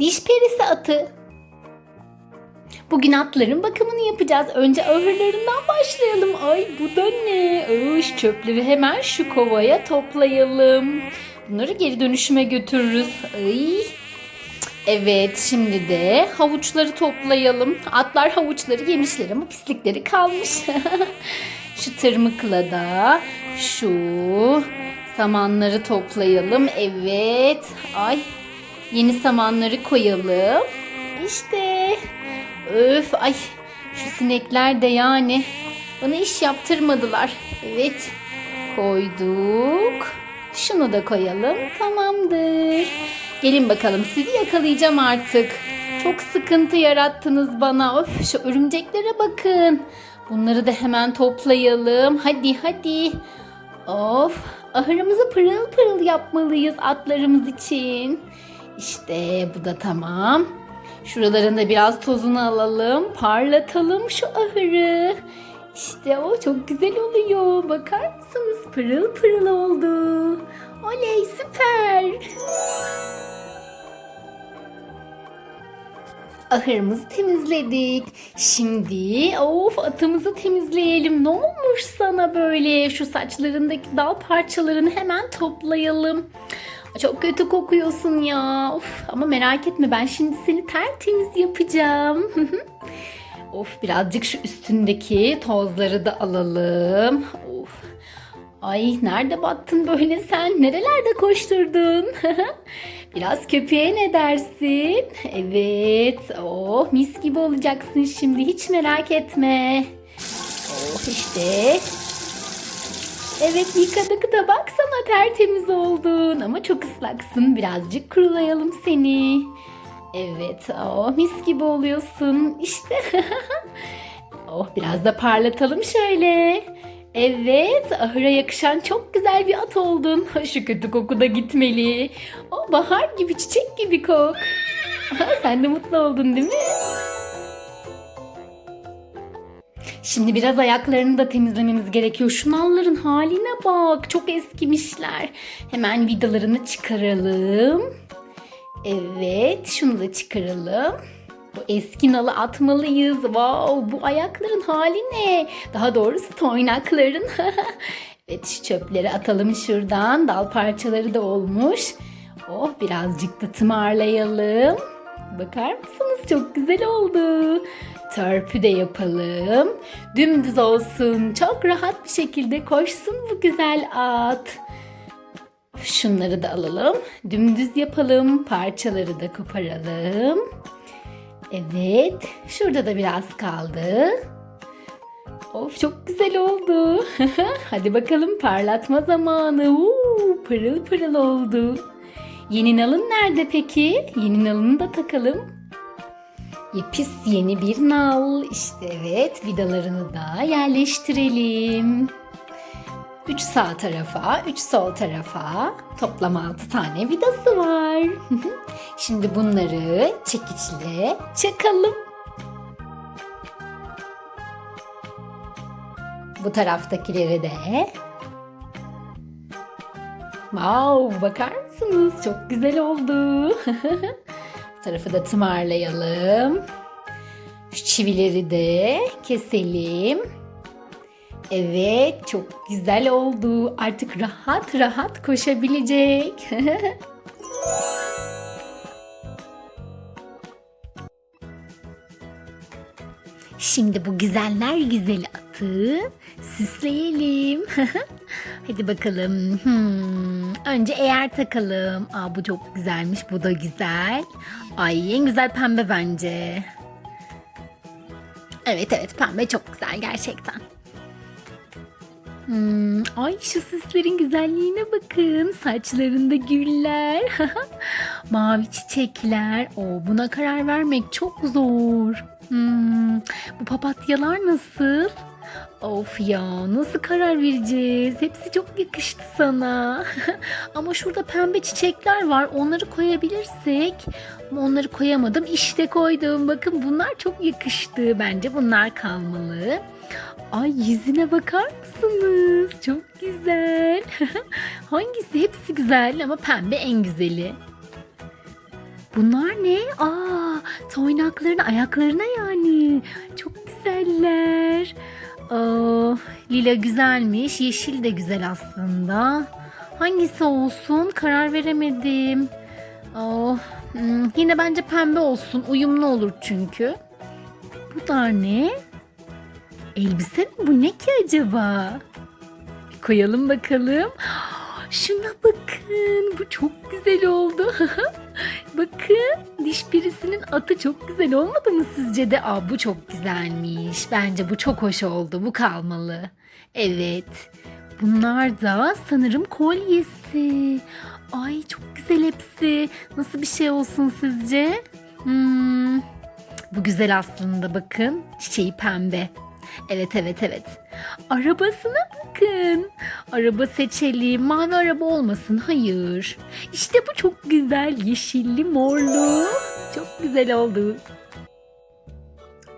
Diş perisi atı. Bugün atların bakımını yapacağız. Önce ahırlarından başlayalım. Ay bu da ne? Şu çöpleri hemen şu kovaya toplayalım. Bunları geri dönüşüme götürürüz. Ay. Evet şimdi de havuçları toplayalım. Atlar havuçları yemişler ama pislikleri kalmış. şu tırmıkla da şu samanları toplayalım. Evet. Ay yeni samanları koyalım. İşte. Öf ay şu sinekler de yani bana iş yaptırmadılar. Evet koyduk. Şunu da koyalım. Tamamdır. Gelin bakalım sizi yakalayacağım artık. Çok sıkıntı yarattınız bana. Of şu örümceklere bakın. Bunları da hemen toplayalım. Hadi hadi. Of ahırımızı pırıl pırıl yapmalıyız atlarımız için. İşte bu da tamam. Şuralarında biraz tozunu alalım. Parlatalım şu ahırı. İşte o çok güzel oluyor. Bakar mısınız? Pırıl pırıl oldu. Oley süper. Ahırımızı temizledik. Şimdi of atımızı temizleyelim. Ne olmuş sana böyle? Şu saçlarındaki dal parçalarını hemen toplayalım. Çok kötü kokuyorsun ya. Of, ama merak etme ben şimdi seni tertemiz yapacağım. of birazcık şu üstündeki tozları da alalım. Of. Ay nerede battın böyle sen? Nerelerde koşturdun? Biraz köpeğe ne dersin? Evet. Oh mis gibi olacaksın şimdi. Hiç merak etme. Oh işte. Evet yıkadık da baksana tertemiz oldun ama çok ıslaksın. Birazcık kurulayalım seni. Evet oh mis gibi oluyorsun. İşte. oh biraz da parlatalım şöyle. Evet ahıra yakışan çok güzel bir at oldun. Şu kötü koku da gitmeli. O bahar gibi çiçek gibi kok. Sen de mutlu oldun değil mi? Şimdi biraz ayaklarını da temizlememiz gerekiyor. Şu nalların haline bak. Çok eskimişler. Hemen vidalarını çıkaralım. Evet, şunu da çıkaralım. Bu eski nalı atmalıyız. Wow, bu ayakların hali ne? Daha doğrusu toynakların. evet, şu çöpleri atalım şuradan. Dal parçaları da olmuş. Oh, birazcık da tımarlayalım. Bakar mısınız? Çok güzel oldu. Törpü de yapalım. Dümdüz olsun. Çok rahat bir şekilde koşsun bu güzel at. Şunları da alalım. Dümdüz yapalım. Parçaları da koparalım. Evet. Şurada da biraz kaldı. Of çok güzel oldu. Hadi bakalım parlatma zamanı. Uuu, pırıl pırıl oldu. Yeni nalın nerede peki? Yeni nalını da takalım. Yepis yeni bir nal. İşte evet vidalarını da yerleştirelim. 3 sağ tarafa, 3 sol tarafa toplam 6 tane vidası var. Şimdi bunları çekiçle çakalım. Bu taraftakileri de Wow, bakar mısınız? Çok güzel oldu. Tarafı da tımarlayalım. Şu çivileri de keselim. Evet, çok güzel oldu. Artık rahat rahat koşabilecek. Şimdi bu güzeller güzeli atı süsleyelim. Hadi bakalım. Hmm. Önce eğer takalım. Aa bu çok güzelmiş. Bu da güzel. Ay en güzel pembe bence. Evet evet pembe çok güzel gerçekten. Hmm, ay şu süslerin güzelliğine bakın. Saçlarında güller. Mavi çiçekler. Oo, buna karar vermek çok zor. Hmm, bu papatyalar nasıl? Of ya nasıl karar vereceğiz? Hepsi çok yakıştı sana. Ama şurada pembe çiçekler var. Onları koyabilirsek. Onları koyamadım. İşte koydum. Bakın bunlar çok yakıştı. Bence bunlar kalmalı. Ay yüzüne bakar mısınız? Çok güzel. Hangisi? Hepsi güzel ama pembe en güzeli. Bunlar ne? Aa, toynakların ayaklarına yani. Çok güzeller. Lila güzelmiş. Yeşil de güzel aslında. Hangisi olsun? Karar veremedim. Hmm, yine bence pembe olsun. Uyumlu olur çünkü. Bunlar ne? Elbise mi bu? Ne ki acaba? Bir koyalım bakalım. Şuna bakın. Bu çok güzel oldu. bakın. Diş perisinin atı çok güzel olmadı mı sizce de? Aa, bu çok güzelmiş. Bence bu çok hoş oldu. Bu kalmalı. Evet. Bunlar da sanırım kolyesi. Ay çok güzel hepsi. Nasıl bir şey olsun sizce? Hmm, bu güzel aslında bakın. Çiçeği pembe. Evet evet evet. Arabasına bakın. Araba seçelim. Mavi araba olmasın. Hayır. İşte bu çok güzel. Yeşilli morlu. Çok güzel oldu.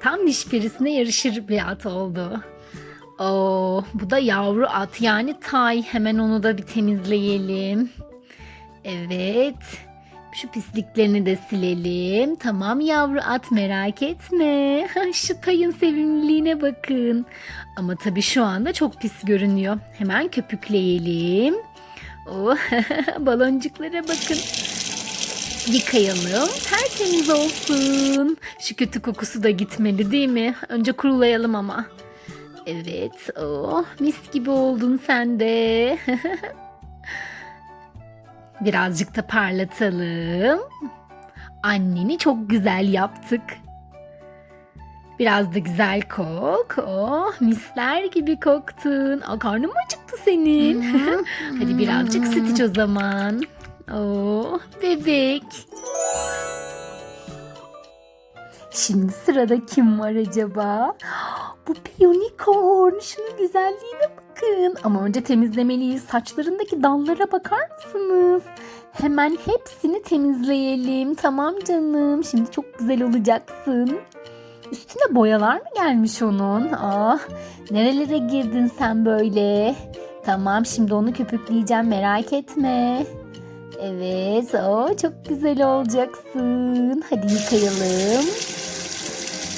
Tam diş perisine yarışır bir at oldu. Oo, bu da yavru at yani tay. Hemen onu da bir temizleyelim. Evet. Şu pisliklerini de silelim. Tamam yavru at merak etme. Şu tayın sevimliliğine bakın. Ama tabii şu anda çok pis görünüyor. Hemen köpükleyelim. Oh, baloncuklara bakın. Yıkayalım. Tertemiz olsun. Şu kötü kokusu da gitmeli değil mi? Önce kurulayalım ama. Evet. Oh, mis gibi oldun sen de. Birazcık da parlatalım. Anneni çok güzel yaptık. Biraz da güzel kok. Oh misler gibi koktun. Aa, karnın mı acıktı senin? Hadi birazcık süt iç o zaman. Oh bebek. Şimdi sırada kim var acaba? Bu unicorn. Şunun güzelliğine bakın. Ama önce temizlemeliyiz. Saçlarındaki dallara bakar mısınız? Hemen hepsini temizleyelim. Tamam canım. Şimdi çok güzel olacaksın. Üstüne boyalar mı gelmiş onun? Ah, nerelere girdin sen böyle? Tamam şimdi onu köpükleyeceğim merak etme. Evet, o çok güzel olacaksın. Hadi yıkayalım.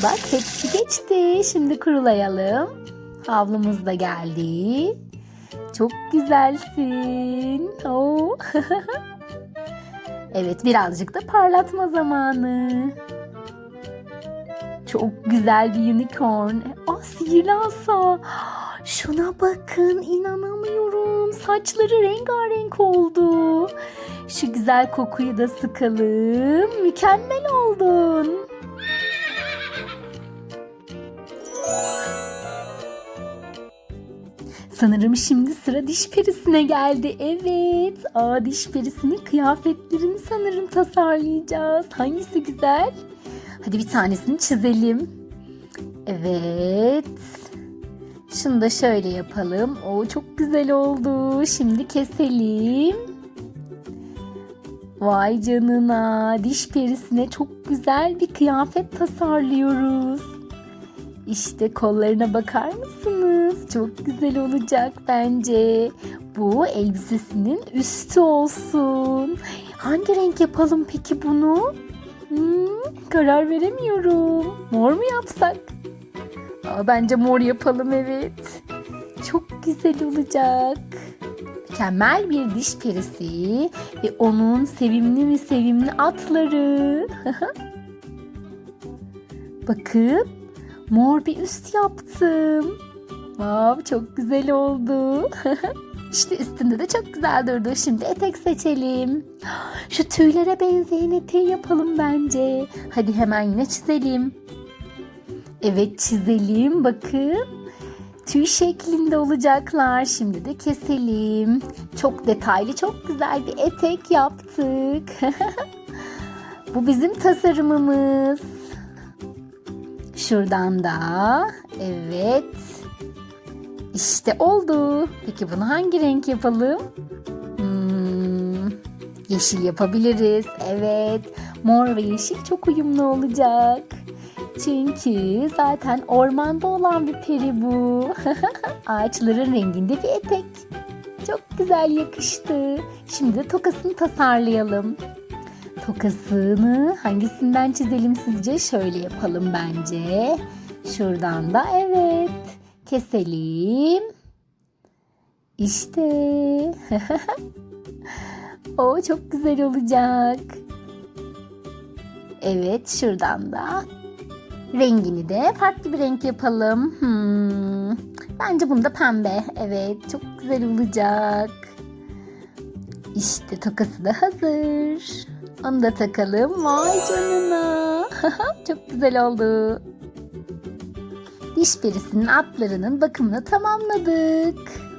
Bak hepsi geçti. Şimdi kurulayalım. Havlumuz da geldi. Çok güzelsin. Oo. evet birazcık da parlatma zamanı. Çok güzel bir unicorn. Aa sihirli asa. Şuna bakın inanamıyorum. Saçları rengarenk oldu. Şu güzel kokuyu da sıkalım. Mükemmel oldun. Sanırım şimdi sıra diş perisine geldi. Evet. Aa diş perisinin kıyafetlerini sanırım tasarlayacağız. Hangisi güzel? Hadi bir tanesini çizelim. Evet. Şunu da şöyle yapalım. O çok güzel oldu. Şimdi keselim. Vay canına. Diş perisine çok güzel bir kıyafet tasarlıyoruz. İşte kollarına bakar mısınız? Çok güzel olacak bence. Bu elbisesinin üstü olsun. Hangi renk yapalım peki bunu? Hmm, karar veremiyorum. Mor mu yapsak? Aa, bence mor yapalım evet. Çok güzel olacak. Mükemmel bir diş perisi ve onun sevimli mi sevimli atları. Bakın mor bir üst yaptım. Wow, çok güzel oldu. işte üstünde de çok güzel durdu. Şimdi etek seçelim. Şu tüylere benzeyen eteği yapalım bence. Hadi hemen yine çizelim. Evet çizelim bakın. Tüy şeklinde olacaklar. Şimdi de keselim. Çok detaylı, çok güzel bir etek yaptık. Bu bizim tasarımımız. Şuradan da evet. İşte oldu. Peki bunu hangi renk yapalım? Hmm, yeşil yapabiliriz. Evet. Mor ve yeşil çok uyumlu olacak. Çünkü zaten ormanda olan bir peri bu. Ağaçların renginde bir etek. Çok güzel yakıştı. Şimdi de tokasını tasarlayalım. Tokasını hangisinden çizelim sizce? Şöyle yapalım bence. Şuradan da evet. Keselim. İşte. o çok güzel olacak. Evet şuradan da. Rengini de farklı bir renk yapalım. Hmm. Bence bunda pembe. Evet çok güzel olacak. İşte tokası da hazır. Onu da takalım. Vay canına. çok güzel oldu. Perisinin atlarının bakımını tamamladık.